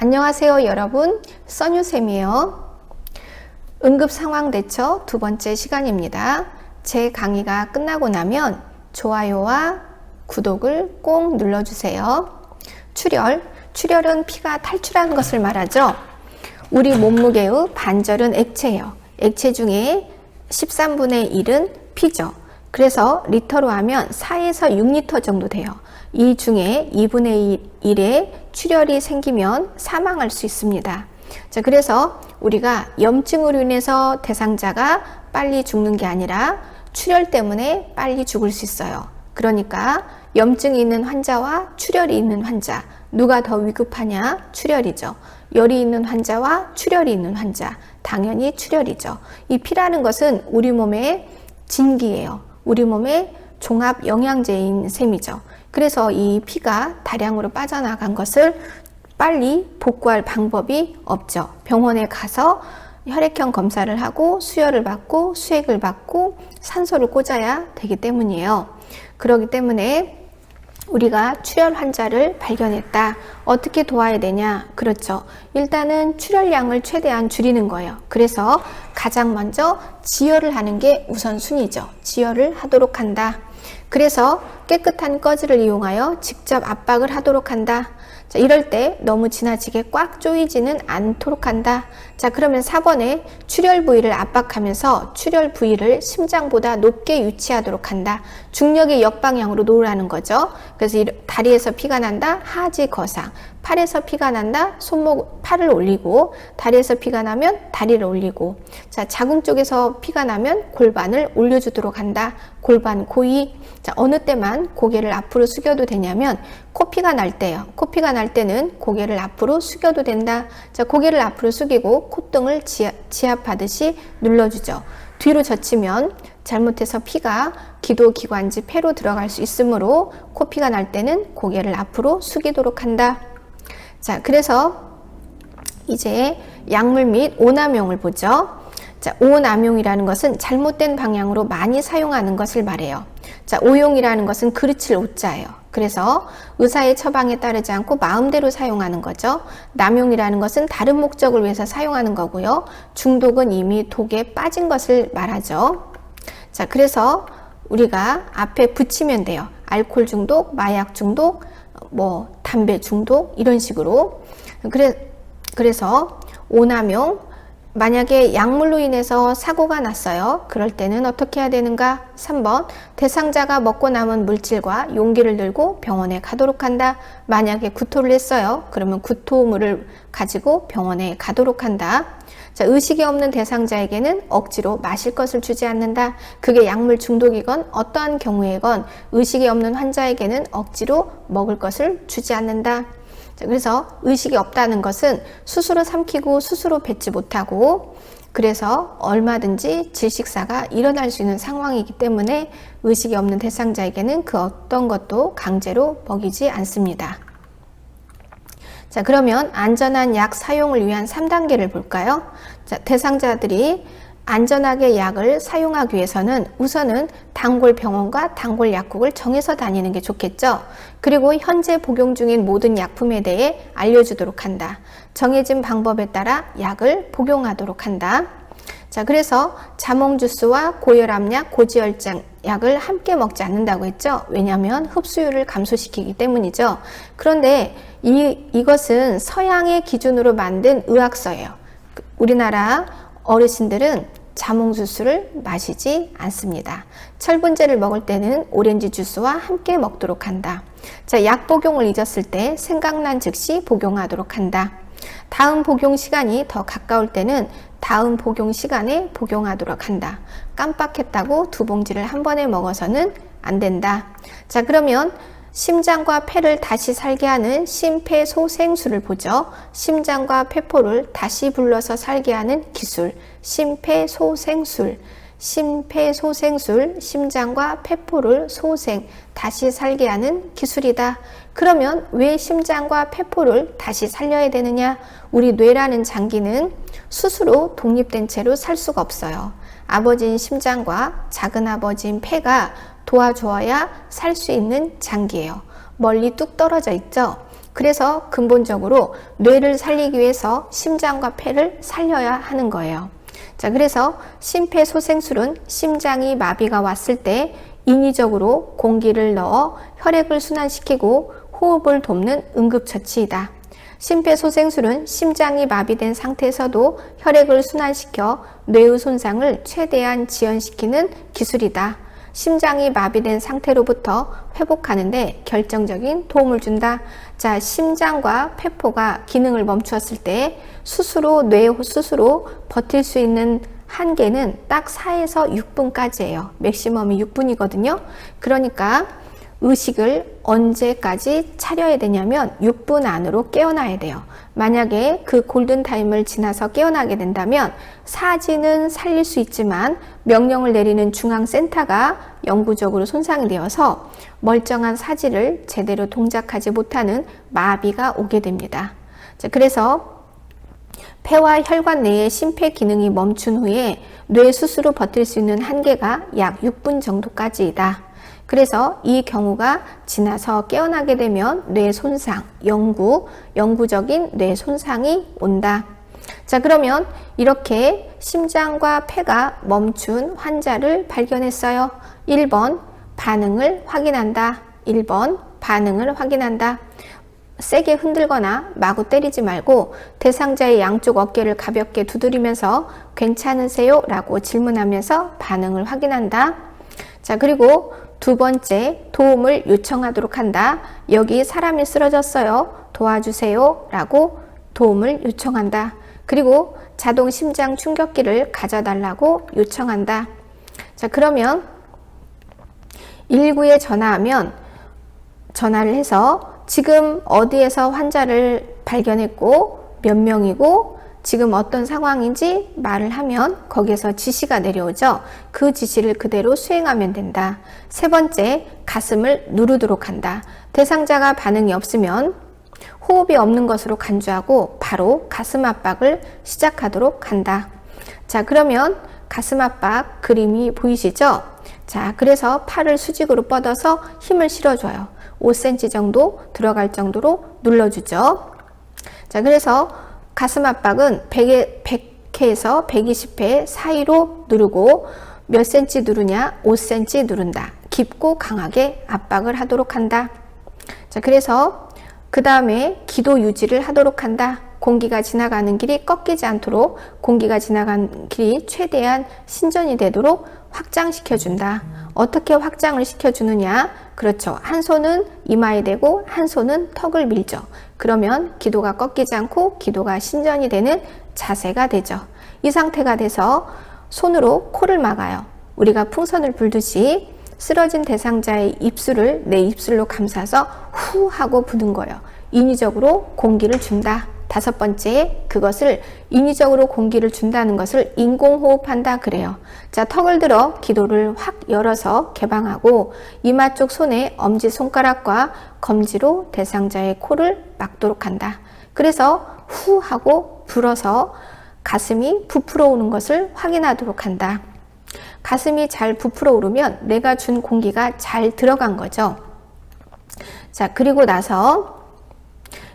안녕하세요 여러분. 써뉴쌤이에요. 응급 상황 대처 두 번째 시간입니다. 제 강의가 끝나고 나면 좋아요와 구독을 꼭 눌러주세요. 출혈. 출혈은 피가 탈출하는 것을 말하죠. 우리 몸무게의 반절은 액체예요. 액체 중에 13분의 1은 피죠. 그래서 리터로 하면 4에서 6리터 정도 돼요. 이 중에 2분의 1의 출혈이 생기면 사망할 수 있습니다. 자, 그래서 우리가 염증으로 인해서 대상자가 빨리 죽는 게 아니라 출혈 때문에 빨리 죽을 수 있어요. 그러니까 염증이 있는 환자와 출혈이 있는 환자, 누가 더 위급하냐? 출혈이죠. 열이 있는 환자와 출혈이 있는 환자, 당연히 출혈이죠. 이 피라는 것은 우리 몸의 진기예요. 우리 몸의 종합 영양제인 셈이죠. 그래서 이 피가 다량으로 빠져나간 것을 빨리 복구할 방법이 없죠. 병원에 가서 혈액형 검사를 하고 수혈을 받고 수액을 받고 산소를 꽂아야 되기 때문이에요. 그렇기 때문에 우리가 출혈 환자를 발견했다. 어떻게 도와야 되냐? 그렇죠. 일단은 출혈량을 최대한 줄이는 거예요. 그래서 가장 먼저 지혈을 하는 게 우선순위죠. 지혈을 하도록 한다. 그래서 깨끗한 꺼즈를 이용하여 직접 압박을 하도록 한다. 자, 이럴 때 너무 지나치게 꽉 조이지는 않도록 한다. 자, 그러면 4번에 출혈 부위를 압박하면서 출혈 부위를 심장보다 높게 유치하도록 한다. 중력의 역방향으로 놓으라는 거죠. 그래서 다리에서 피가 난다. 하지 거상. 팔에서 피가 난다. 손목, 팔을 올리고 다리에서 피가 나면 다리를 올리고 자, 자궁 쪽에서 피가 나면 골반을 올려주도록 한다. 골반 고이. 자, 어느 때만 고개를 앞으로 숙여도 되냐면 코피가 날 때요. 코피가 날 때는 고개를 앞으로 숙여도 된다. 자, 고개를 앞으로 숙이고 콧등을 지압하듯이 눌러주죠. 뒤로 젖히면 잘못해서 피가 기도 기관지 폐로 들어갈 수 있으므로 코피가 날 때는 고개를 앞으로 숙이도록 한다. 자, 그래서 이제 약물 및 오남용을 보죠. 자, 오남용이라는 것은 잘못된 방향으로 많이 사용하는 것을 말해요. 자, 오용이라는 것은 그르칠 오자예요. 그래서 의사의 처방에 따르지 않고 마음대로 사용하는 거죠. 남용이라는 것은 다른 목적을 위해서 사용하는 거고요. 중독은 이미 독에 빠진 것을 말하죠. 자, 그래서 우리가 앞에 붙이면 돼요. 알코올 중독, 마약 중독, 뭐 담배 중독 이런 식으로. 그래 그래서 오남용 만약에 약물로 인해서 사고가 났어요. 그럴 때는 어떻게 해야 되는가? 3번. 대상자가 먹고 남은 물질과 용기를 들고 병원에 가도록 한다. 만약에 구토를 했어요. 그러면 구토물을 가지고 병원에 가도록 한다. 자, 의식이 없는 대상자에게는 억지로 마실 것을 주지 않는다. 그게 약물 중독이건 어떠한 경우에건 의식이 없는 환자에게는 억지로 먹을 것을 주지 않는다. 그래서 의식이 없다는 것은 스스로 삼키고 스스로 뱉지 못하고 그래서 얼마든지 질식사가 일어날 수 있는 상황이기 때문에 의식이 없는 대상자에게는 그 어떤 것도 강제로 먹이지 않습니다. 자, 그러면 안전한 약 사용을 위한 3단계를 볼까요? 자, 대상자들이 안전하게 약을 사용하기 위해서는 우선은 단골 병원과 단골 약국을 정해서 다니는 게 좋겠죠. 그리고 현재 복용 중인 모든 약품에 대해 알려주도록 한다. 정해진 방법에 따라 약을 복용하도록 한다. 자, 그래서 자몽 주스와 고혈압약, 고지혈증 약을 함께 먹지 않는다고 했죠. 왜냐하면 흡수율을 감소시키기 때문이죠. 그런데 이, 이것은 서양의 기준으로 만든 의학서예요. 우리나라 어르신들은 자몽 주스를 마시지 않습니다. 철분제를 먹을 때는 오렌지 주스와 함께 먹도록 한다. 자, 약 복용을 잊었을 때 생각난 즉시 복용하도록 한다. 다음 복용 시간이 더 가까울 때는 다음 복용 시간에 복용하도록 한다. 깜빡했다고 두 봉지를 한 번에 먹어서는 안 된다. 자, 그러면 심장과 폐를 다시 살게 하는 심폐소생술을 보죠. 심장과 폐포를 다시 불러서 살게 하는 기술, 심폐소생술. 심폐소생술, 심장과 폐포를 소생, 다시 살게 하는 기술이다. 그러면 왜 심장과 폐포를 다시 살려야 되느냐? 우리 뇌라는 장기는 스스로 독립된 채로 살 수가 없어요. 아버지인 심장과 작은 아버지인 폐가 도와주어야 살 수 있는 장기예요. 멀리 뚝 떨어져 있죠. 그래서 근본적으로 뇌를 살리기 위해서 심장과 폐를 살려야 하는 거예요. 자, 그래서 심폐소생술은 심장이 마비가 왔을 때 인위적으로 공기를 넣어 혈액을 순환시키고 호흡을 돕는 응급처치이다. 심폐소생술은 심장이 마비된 상태에서도 혈액을 순환시켜 뇌의 손상을 최대한 지연시키는 기술이다. 심장이 마비된 상태로부터 회복하는데 결정적인 도움을 준다. 자, 심장과 폐포가 기능을 멈추었을 때 스스로 뇌 스스로 버틸 수 있는 한계는 딱 4에서 6분까지예요. 맥시멈이 6분이거든요. 그러니까 의식을 언제까지 차려야 되냐면 6분 안으로 깨어나야 돼요. 만약에 그 골든타임을 지나서 깨어나게 된다면 사지는 살릴 수 있지만 명령을 내리는 중앙센터가 영구적으로 손상이 되어서 멀쩡한 사지를 제대로 동작하지 못하는 마비가 오게 됩니다. 자, 그래서 폐와 혈관 내의 심폐 기능이 멈춘 후에 뇌 스스로 버틸 수 있는 한계가 약 6분 정도까지이다. 그래서 이 경우가 지나서 깨어나게 되면 뇌 손상, 영구, 영구적인 뇌 손상이 온다. 자, 그러면 이렇게 심장과 폐가 멈춘 환자를 발견했어요. 1번, 반응을 확인한다. 1번, 반응을 확인한다. 세게 흔들거나 마구 때리지 말고 대상자의 양쪽 어깨를 가볍게 두드리면서 괜찮으세요? 라고 질문하면서 반응을 확인한다. 자, 그리고 두 번째, 도움을 요청하도록 한다. 여기 사람이 쓰러졌어요. 도와주세요. 라고 도움을 요청한다. 그리고 자동 심장 충격기를 가져달라고 요청한다. 자, 그러면 119에 전화하면 전화를 해서 지금 어디에서 환자를 발견했고 몇 명이고 지금 어떤 상황인지 말을 하면 거기에서 지시가 내려오죠. 그 지시를 그대로 수행하면 된다. 세 번째, 가슴을 누르도록 한다. 대상자가 반응이 없으면 호흡이 없는 것으로 간주하고 바로 가슴 압박을 시작하도록 한다. 자, 그러면 가슴 압박 그림이 보이시죠? 자, 그래서 팔을 수직으로 뻗어서 힘을 실어줘요. 5cm 정도 들어갈 정도로 눌러주죠. 자, 그래서 가슴 압박은 100에, 100회에서 120회 사이로 누르고 몇 cm 누르냐? 5cm 누른다. 깊고 강하게 압박을 하도록 한다. 자, 그래서 그 다음에 기도 유지를 하도록 한다. 공기가 지나가는 길이 꺾이지 않도록 공기가 지나가는 길이 최대한 신전이 되도록 확장시켜 준다. 어떻게 확장을 시켜 주느냐? 그렇죠. 한 손은 이마에 대고 한 손은 턱을 밀죠. 그러면 기도가 꺾이지 않고 기도가 신전이 되는 자세가 되죠. 이 상태가 돼서 손으로 코를 막아요. 우리가 풍선을 불듯이 쓰러진 대상자의 입술을 내 입술로 감싸서 후 하고 부는 거예요. 인위적으로 공기를 준다. 다섯 번째, 그것을 인위적으로 공기를 준다는 것을 인공호흡한다 그래요. 자, 턱을 들어 기도를 확 열어서 개방하고 이마 쪽 손에 엄지 손가락과 검지로 대상자의 코를 막도록 한다. 그래서 후 하고 불어서 가슴이 부풀어 오는 것을 확인하도록 한다. 가슴이 잘 부풀어 오르면 내가 준 공기가 잘 들어간 거죠. 자, 그리고 나서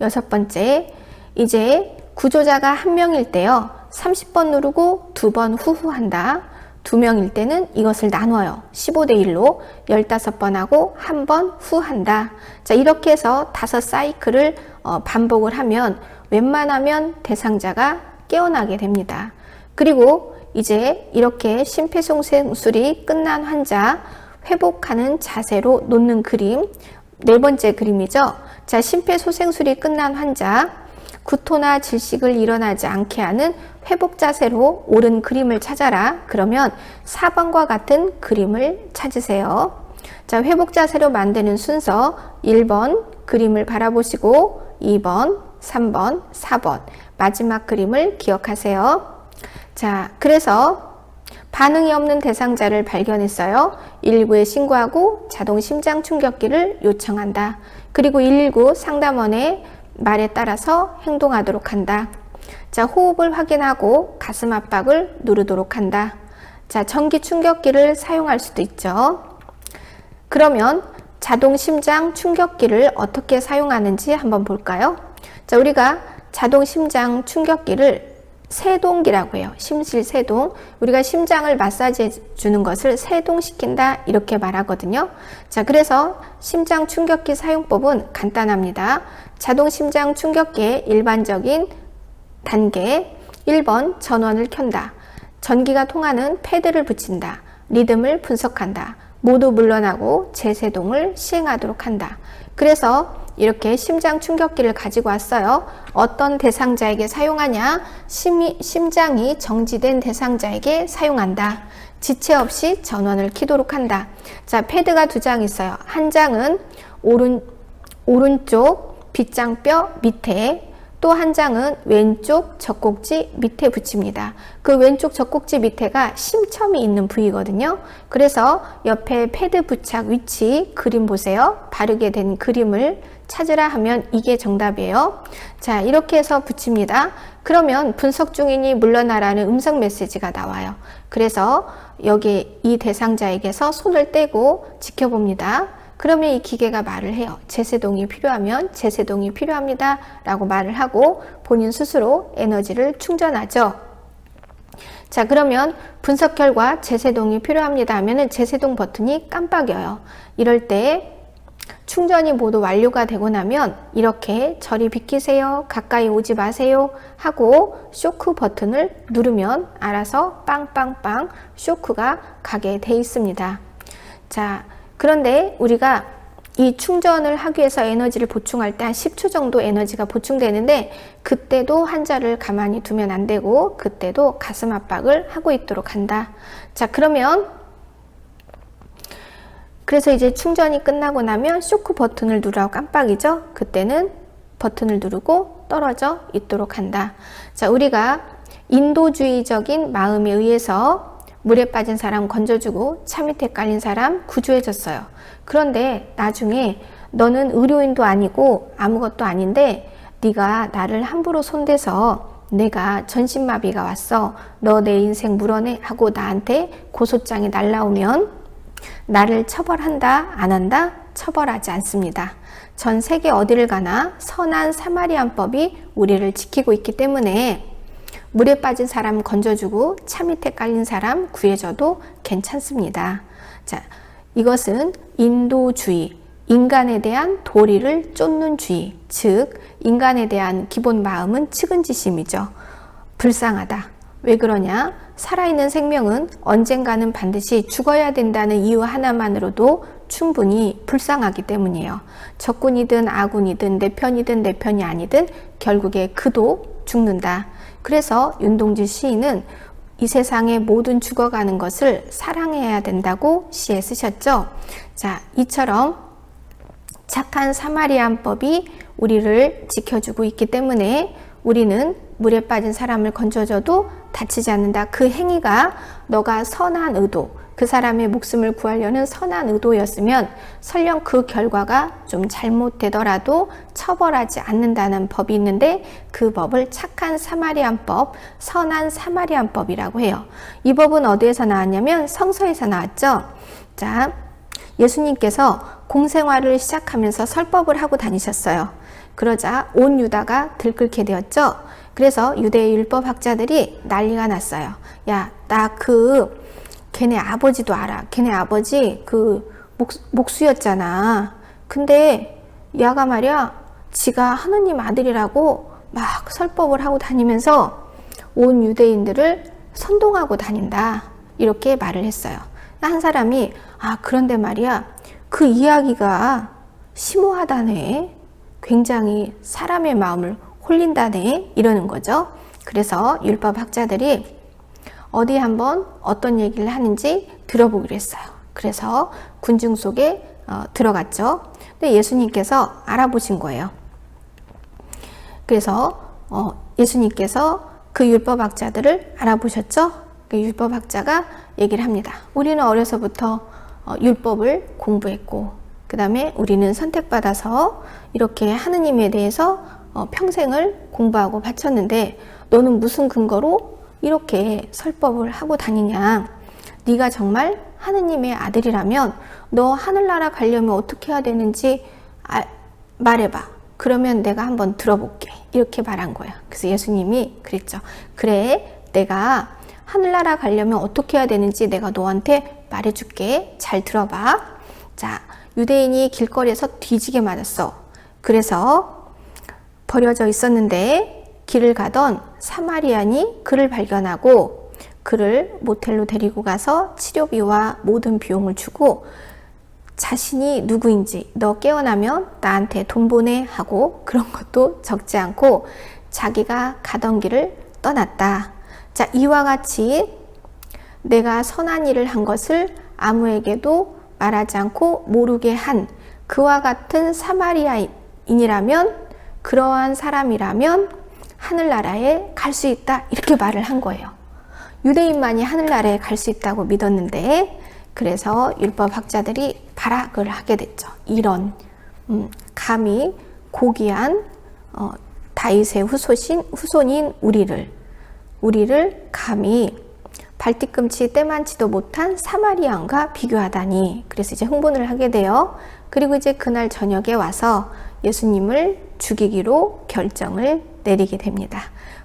여섯 번째, 이제 구조자가 한 명일 때요. 30번 누르고 두 번 후후 한다. 두 명일 때는 이것을 나눠요. 15대 1로 15번 하고 한 번 후 한다. 자, 이렇게 해서 다섯 사이클을 어, 반복을 하면 웬만하면 대상자가 깨어나게 됩니다. 그리고 이제 이렇게 심폐소생술이 끝난 환자 회복하는 자세로 놓는 그림 네 번째 그림이죠. 자, 심폐소생술이 끝난 환자 구토나 질식을 일어나지 않게 하는 회복 자세로 옳은 그림을 찾아라. 그러면 4번과 같은 그림을 찾으세요. 자, 회복 자세로 만드는 순서 1번 그림을 바라보시고 2번, 3번, 4번 마지막 그림을 기억하세요. 자, 그래서 반응이 없는 대상자를 발견했어요. 119에 신고하고 자동 심장 충격기를 요청한다. 그리고 119 상담원의 말에 따라서 행동하도록 한다. 자, 호흡을 확인하고 가슴 압박을 누르도록 한다. 자, 전기 충격기를 사용할 수도 있죠. 그러면 자동 심장 충격기를 어떻게 사용하는지 한번 볼까요? 자, 우리가 자동 심장 충격기를 세동기라고 해요. 심실 세동. 우리가 심장을 마사지해 주는 것을 세동시킨다 이렇게 말하거든요. 자, 그래서 심장 충격기 사용법은 간단합니다. 자동 심장 충격기의 일반적인 단계 1번 전원을 켠다. 전기가 통하는 패드를 붙인다. 리듬을 분석한다. 모두 물러나고 재세동을 시행하도록 한다. 그래서 이렇게 심장 충격기를 가지고 왔어요. 어떤 대상자에게 사용하냐? 심이, 심장이 정지된 대상자에게 사용한다. 지체 없이 전원을 키도록 한다. 자, 패드가 두 장 있어요. 한 장은 오른, 오른쪽 빗장뼈 밑에 또 한 장은 왼쪽 젖꼭지 밑에 붙입니다. 그 왼쪽 젖꼭지 밑에가 심첨이 있는 부위거든요. 그래서 옆에 패드 부착 위치 그림 보세요. 바르게 된 그림을 찾으라 하면 이게 정답이에요. 자, 이렇게 해서 붙입니다. 그러면 분석 중이니 물러나라는 음성 메시지가 나와요. 그래서 여기 이 대상자에게서 손을 떼고 지켜봅니다. 그러면 이 기계가 말을 해요. 재세동이 필요하면 재세동이 필요합니다. 라고 말을 하고 본인 스스로 에너지를 충전하죠. 자, 그러면 분석 결과 재세동이 필요합니다 하면은 재세동 버튼이 깜빡여요. 이럴 때 충전이 모두 완료가 되고 나면 이렇게 저리 비키세요. 가까이 오지 마세요. 하고 쇼크 버튼을 누르면 알아서 빵빵빵 쇼크가 가게 돼 있습니다. 자, 그런데 우리가 이 충전을 하기 위해서 에너지를 보충할 때 한 10초 정도 에너지가 보충되는데 그때도 환자를 가만히 두면 안 되고 그때도 가슴 압박을 하고 있도록 한다. 자, 그러면 그래서 이제 충전이 끝나고 나면 쇼크 버튼을 누르라고 깜빡이죠. 그때는 버튼을 누르고 떨어져 있도록 한다. 자, 우리가 인도주의적인 마음에 의해서 물에 빠진 사람 건져주고 차 밑에 깔린 사람 구조해줬어요. 그런데 나중에 너는 의료인도 아니고 아무것도 아닌데 네가 나를 함부로 손대서 내가 전신마비가 왔어. 너 내 인생 물어내 하고 나한테 고소장이 날라오면 나를 처벌한다 안 한다 처벌하지 않습니다. 전 세계 어디를 가나 선한 사마리안법이 우리를 지키고 있기 때문에 물에 빠진 사람 건져주고 차 밑에 깔린 사람 구해줘도 괜찮습니다. 자, 이것은 인도주의, 인간에 대한 도리를 쫓는 주의, 즉 인간에 대한 기본 마음은 측은지심이죠. 불쌍하다. 왜 그러냐? 살아있는 생명은 언젠가는 반드시 죽어야 된다는 이유 하나만으로도 충분히 불쌍하기 때문이에요. 적군이든 아군이든 내 편이든 내 편이 아니든 결국에 그도 죽는다. 그래서 윤동주 시인은 이 세상의 모든 죽어가는 것을 사랑해야 된다고 시에 쓰셨죠. 자, 이처럼 착한 사마리안법이 우리를 지켜주고 있기 때문에 우리는 물에 빠진 사람을 건져줘도 다치지 않는다. 그 행위가 너가 선한 의도, 그 사람의 목숨을 구하려는 선한 의도였으면 설령 그 결과가 좀 잘못되더라도 처벌하지 않는다는 법이 있는데 그 법을 착한 사마리안법, 선한 사마리안법이라고 해요. 이 법은 어디에서 나왔냐면 성서에서 나왔죠. 자, 예수님께서 공생활을 시작하면서 설법을 하고 다니셨어요. 그러자 온 유다가 들끓게 되었죠. 그래서 유대 율법 학자들이 난리가 났어요. 야, 나그 걔네 아버지도 알아. 걔네 아버지 그 목, 목수였잖아. 근데 야가 말이야, 지가 하느님 아들이라고 막 설법을 하고 다니면서 온 유대인들을 선동하고 다닌다. 이렇게 말을 했어요. 한 사람이 아 그런데 말이야 그 이야기가 심오하다네. 굉장히 사람의 마음을 홀린다네 이러는 거죠. 그래서 율법 학자들이 어디 한번 어떤 얘기를 하는지 들어보기로 했어요. 그래서 군중 속에 어, 들어갔죠. 근데 예수님께서 알아보신 거예요. 그래서 어, 예수님께서 그 율법학자들을 알아보셨죠. 그 율법학자가 얘기를 합니다. 우리는 어려서부터 어, 율법을 공부했고, 그 다음에 우리는 선택받아서 이렇게 하느님에 대해서 어, 평생을 공부하고 바쳤는데 너는 무슨 근거로 이렇게 설법을 하고 다니냐? 네가 정말 하느님의 아들이라면 너 하늘나라 가려면 어떻게 해야 되는지 아, 말해봐. 그러면 내가 한번 들어볼게. 이렇게 말한 거예요. 그래서 예수님이 그랬죠. 그래, 내가 하늘나라 가려면 어떻게 해야 되는지 내가 너한테 말해줄게. 잘 들어봐. 자, 유대인이 길거리에서 뒤지게 맞았어. 그래서 버려져 있었는데 길을 가던 사마리안이 그를 발견하고 그를 모텔로 데리고 가서 치료비와 모든 비용을 주고 자신이 누구인지 너 깨어나면 나한테 돈 보내 하고 그런 것도 적지 않고 자기가 가던 길을 떠났다. 자, 이와 같이 내가 선한 일을 한 것을 아무에게도 말하지 않고 모르게 한 그와 같은 사마리아인이라면 그러한 사람이라면 하늘나라에 갈 수 있다. 이렇게 말을 한 거예요. 유대인만이 하늘나라에 갈 수 있다고 믿었는데 그래서 율법 학자들이 발악을 하게 됐죠. 이런 음, 감히 고귀한 어, 다윗의 후손인, 후손인 우리를 우리를 감히 발뒤꿈치 때만치도 못한 사마리안과 비교하다니 그래서 이제 흥분을 하게 돼요. 그리고 이제 그날 저녁에 와서 예수님을 죽이기로 결정을 내리게 됩니다.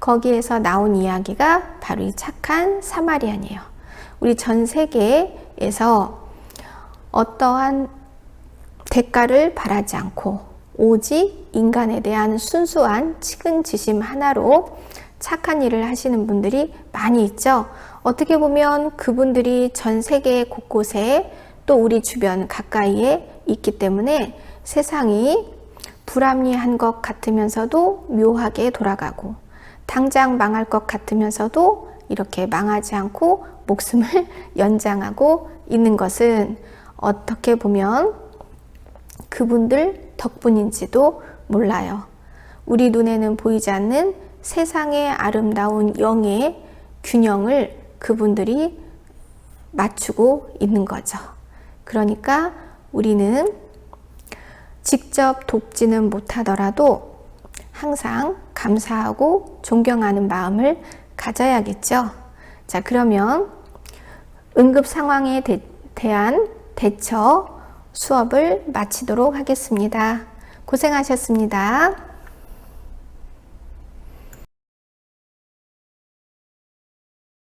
거기에서 나온 이야기가 바로 이 착한 사마리안이에요. 우리 전 세계에서 어떠한 대가를 바라지 않고 오직 인간에 대한 순수한 측은지심 하나로 착한 일을 하시는 분들이 많이 있죠. 어떻게 보면 그분들이 전 세계 곳곳에 또 우리 주변 가까이에 있기 때문에 세상이 불합리한 것 같으면서도 묘하게 돌아가고 당장 망할 것 같으면서도 이렇게 망하지 않고 목숨을 연장하고 있는 것은 어떻게 보면 그분들 덕분인지도 몰라요. 우리 눈에는 보이지 않는 세상의 아름다운 영의 균형을 그분들이 맞추고 있는 거죠. 그러니까 우리는 직접 돕지는 못하더라도 항상 감사하고 존경하는 마음을 가져야겠죠. 자, 그러면 응급 상황에 대, 대한 대처 수업을 마치도록 하겠습니다. 고생하셨습니다.